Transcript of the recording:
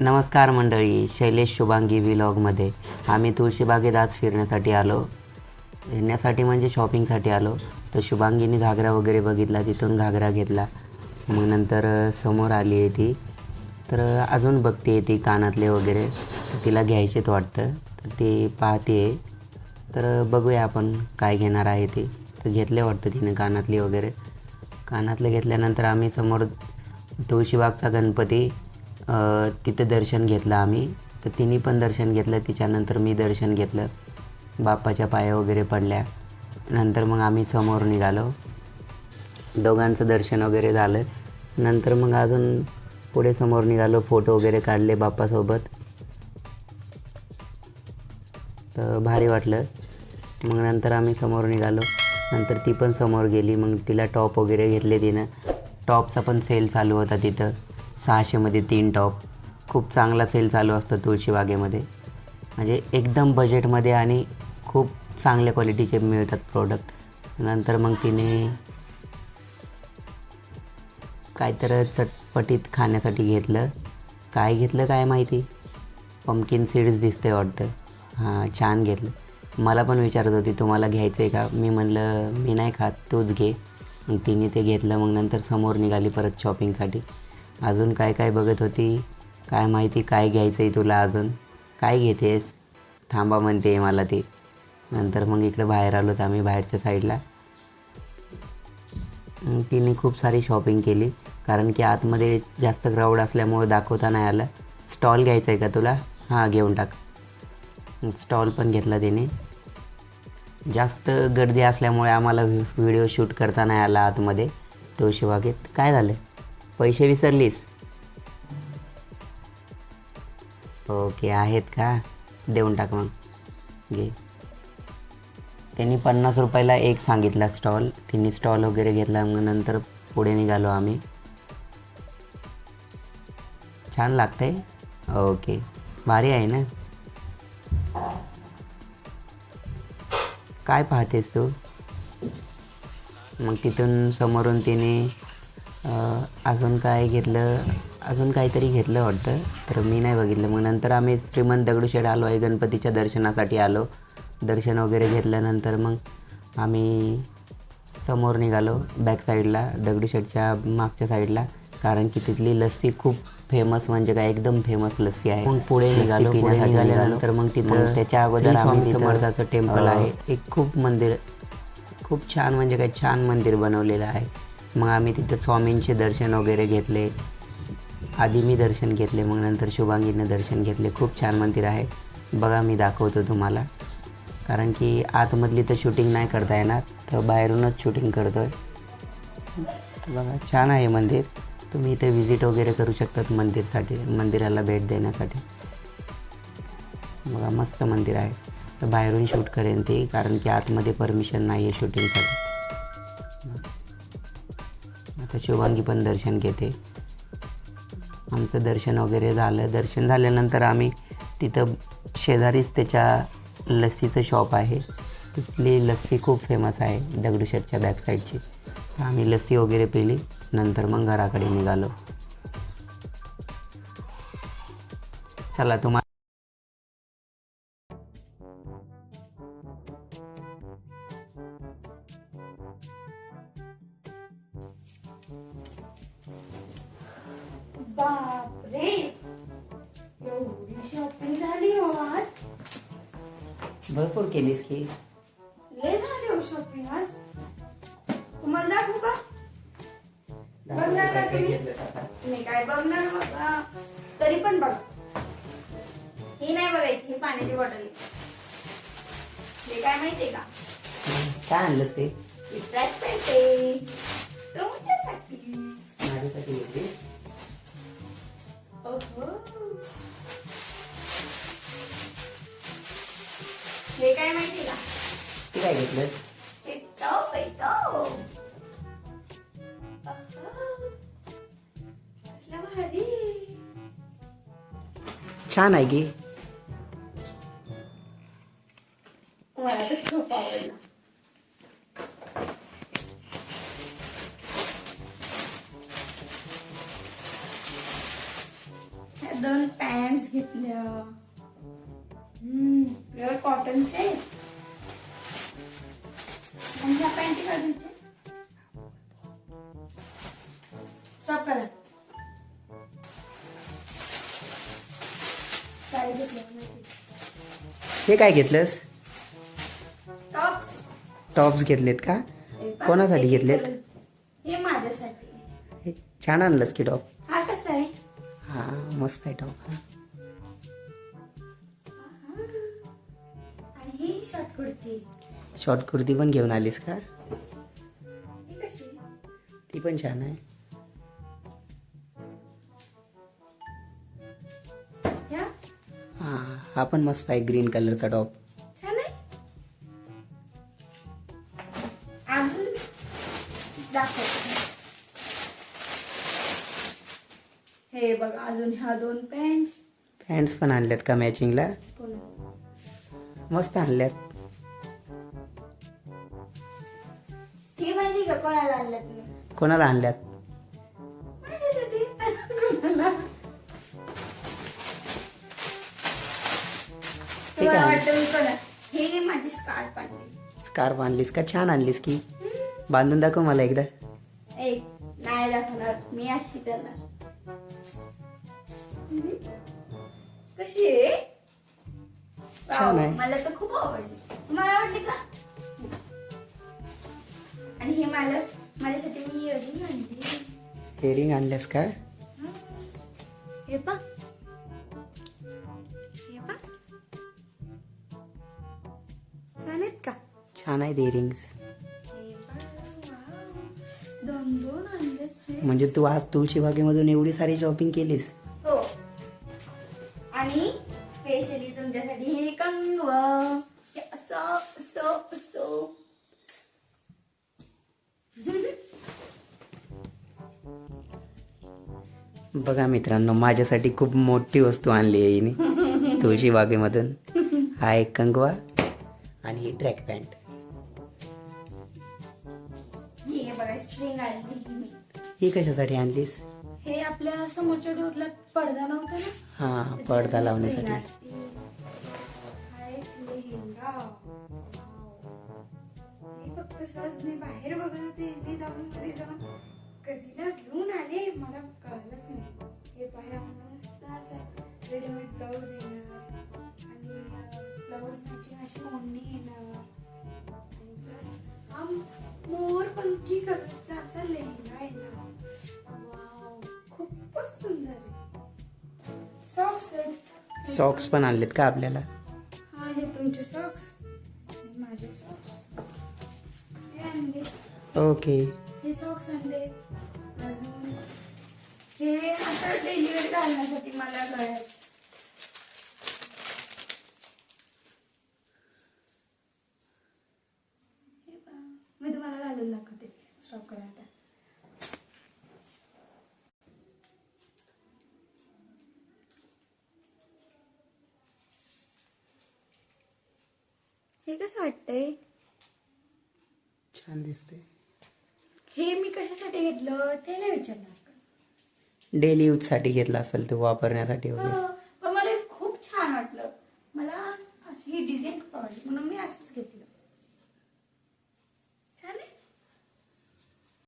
नमस्कार मंडळी शैलेश शुभांगी व्लॉगमध्ये. आम्ही तुळशीबागेत आज फिरण्यासाठी आलो. फिरण्यासाठी म्हणजे शॉपिंगसाठी आलो. तर शुभांगीने घागरा वगैरे बघितला तिथून घागरा घेतला. मग नंतर समोर आली आहे ती. तर अजून बघते ती कानातले वगैरे. तिला घ्यायचेच वाटतं. तर ती पाहते. तर बघूया आपण काय घेणार आहे ती. तर घेतले वाटतं तिने कानातली वगैरे. कानातले घेतल्यानंतर आम्ही समोर तुळशीबागचा गणपती तिथं दर्शन घेतलं आम्ही. तर तिने पण दर्शन घेतलं. तिच्यानंतर मी दर्शन घेतलं. बाप्पाच्या पाया वगैरे पडल्या. नंतर मग आम्ही समोर निघालो. दोघांचं दर्शन वगैरे झालं. नंतर मग अजून पुढे समोर निघालो. फोटो वगैरे काढले बाप्पासोबत. तर भारी वाटलं. मग नंतर आम्ही समोर निघालो. नंतर ती पण समोर गेली. मग तिला टॉप वगैरे घेतले तिनं. टॉपचा पण सेल चालू होता तिथं. सहाशेमध्ये तीन टॉप खूप चांगला सेल चालू असतो तुळशीबागेमध्ये म्हणजे एकदम बजेटमध्ये आणि खूप चांगल्या क्वालिटीचे मिळतात प्रोडक्ट नंतर मग तिने काय तर चटपटीत खाण्यासाठी घेतलं. काय घेतलं काय माहिती? पंपकिन सीड्स दिसते वाटतं. हां छान घेतलं. मला पण विचारत होती तुम्हाला घ्यायचं आहे का? मी म्हणलं मी नाही खात तूच घे. मग तिने ते घेतलं मग नंतर समोर निघाली परत शॉपिंगसाठी अजून काय काय बघत होती? काय माहिती काय घ्यायचं आहे तुला अजून? काय घेतेस? थांबा म्हणते मला ते. नंतर मग इकडं बाहेर आलो तर आम्ही बाहेरच्या साईडला तिने खूप सारी शॉपिंग केली. कारण की आतमध्ये जास्त क्राऊड असल्यामुळे दाखवता नाही आलं. स्टॉल घ्यायचा आहे का तुला? हां घेऊन टाक. स्टॉल पण घेतला तिने. जास्त गर्दी असल्यामुळे आम्हाला व्हिडिओ शूट करता नाही आला आतमध्ये. तो शिवागेत. काय झालं? पैसे विसरलीस. ओके आहेत का? देऊन टाक मग. घे. त्यांनी पन्नास रुपयाला एक सांगितला स्टॉल. त्यांनी स्टॉल वगैरे घेतला मग नंतर पुढे निघालो आम्ही. छान लागतंय? ओके. भारी आहे ना? काय पाहतेस तू? मग तिथून समोरून तिने अजून काय घेतलं अजून काहीतरी घेतलं वाटतं तर मी नाही बघितलं. मग नंतर आम्ही श्रीमंत दगडूशेठ आलो आहे गणपतीच्या दर्शनासाठी आलो. दर्शन वगैरे घेतल्यानंतर मग आम्ही समोर निघालो बॅक साईडला दगडूशेठच्या मागच्या साईडला कारण की तिथली लस्सी खूप फेमस म्हणजे काय एकदम फेमस लस्सी आहे. मग पुढे निघालो निघाल्यानंतर मग तिथं त्याच्या अगोदर आम्ही समर्थाचं टेम्पल आहे. एक खूप मंदिर खूप छान म्हणजे काय छान मंदिर बनवलेलं आहे. मग आम्ही तिथं स्वामींचे दर्शन वगैरे घेतले. आधी मी दर्शन घेतले मग नंतर शुभांगीनं दर्शन घेतले. खूप छान मंदिर आहे. बघा मी दाखवतो तुम्हाला. कारण की आतमधली तर शूटिंग नाही करता येणार तर बाहेरूनच शूटिंग करतो आहे बघा छान आहे मंदिर. तुम्ही इथे व्हिजिट वगैरे करू शकतात मंदिरसाठी मंदिराला भेट देण्यासाठी. बघा मस्त मंदिर आहे. तर बाहेरून शूट करेन ते कारण की आतमध्ये परमिशन नाही आहे शूटिंगसाठी आता शिवांगी पण दर्शन घेते. आमचं दर्शन वगैरे झालं. दर्शन झाल्यानंतर आम्ही तिथं शेजारीच त्याच्या लस्सीचं शॉप आहे. तिथली लस्सी खूप फेमस आहे दगडूशेठच्या बॅक साईडची आम्ही लस्सी वगैरे पिली नंतर मग घराकडे निघालो. चला तुम्हाला बापरे. एवढी शॉपिंग झाली हो आज. भरपूर केलीस की. लय झाली हो शॉपिंग आज. तुम्हाला दाखवू का? बघणार का तुम्ही? नाही काय बघणार बघा. तरी पण बघ. ही नाही बघायची ही पाण्याची बॉटल आहे. हे काय माहितीये का? काय आणलंस ते? आहे तुमच्यासाठी माझ्यासाठी घेतलीस? काय माहितीये का? ते काय घेतलंस? कसलं भारी. छान आहे की. मला तर खूप आवडला. ह्या दोन दोन पॅन्ट घेतल्या. प्युअर कॉटनचे. आणि ह्या पॅन्टी काढायचे स्टॉप करा. काय घेतलं हे काय घेतलंस? टॉप्स टॉप्स घेतलेत का? कोणासाठी घेतलेत? हे माझ्यासाठी. छान आणलंस की टॉप हा कसा आहे? हा मस्त आहे top short kurti. Short kurti पण घेऊन आलीस का? ती पण छान आहे. हा हा पण मस्त आहे ग्रीन कलरचा टॉप. हे बघा अजून ह्या दोन पॅन्ट पॅन्ट्स पण आणल्यात का मॅचिंगला मस्त आणल्यात हे माहिती का कोणाला आणलं तुम्ही कोणाला आणल्यात माझ्यासाठी कोणाला ठीक तुम्हाला आहे. वाटतं मी कोणा हे माझी स्कार्फ आणली स्कार्फ आणलीस का छान आणलीस की बांधून दाखव मला एकदा एक नाही दाखवणार मी अशी करणार हम्म. कशी आहे छान आहे. मला तर खूप आवडली. तुम्हाला आवडली का? आणि हे मला माझ्यासाठी मी इयरिंग आणली. हेरिंग आणल्यास का? हे. पा हे पा छान आहेत का? छान आहेत इयरिंग्स हे. म्हणजे तू आज तुळशी बागेमधून एवढी सारी शॉपिंग केलीस? हो. आणि तुमच्यासाठी हे कंगव. असं असं असं. बघा मित्रांनो माझ्यासाठी खूप मोठी वस्तू आणली आहे हिने. तुळशी बागेमधून. हा एक कंगवा आणि ही ट्रॅक पॅन्ट हे कशासाठी आणलीस? हे आपल्या समोरच्या डोरला पडदा नव्हता ना? हा पडदा लावण्यासाठी. सहज मी बाहेर बघत होते मी जाऊन मध्ये जाऊन. कधीला घेऊन आले मला कळलंच नाही. हे बाहेर मस्त असं रेडीमेड ब्लाऊज येणार आणि ब्लाऊज मॅचिंग अशी ओढणी येणार आणि प्लस हा मोर पंखी कलरचा असा लेहंगा येणार वाव खूपच सुंदर आहे. सॉक्स आहेत. सॉक्स पण आणलेत का आपल्याला? हा हे तुमचे सॉक्स माझे सॉक्स आणले ओके. हे सॉक्स आणले अजून हे आता डेली वेअर घालण्यासाठी मला गळ्यात. मी तुम्हाला घालून दाखवते. स्टॉप करा आता. हे कसं वाटतंय? छान दिसते हे मी कशासाठी घेतलं ते नाही विचारणार. डेली यूजसाठी घेतला असेल तू वापरण्यासाठी वगैरे. हो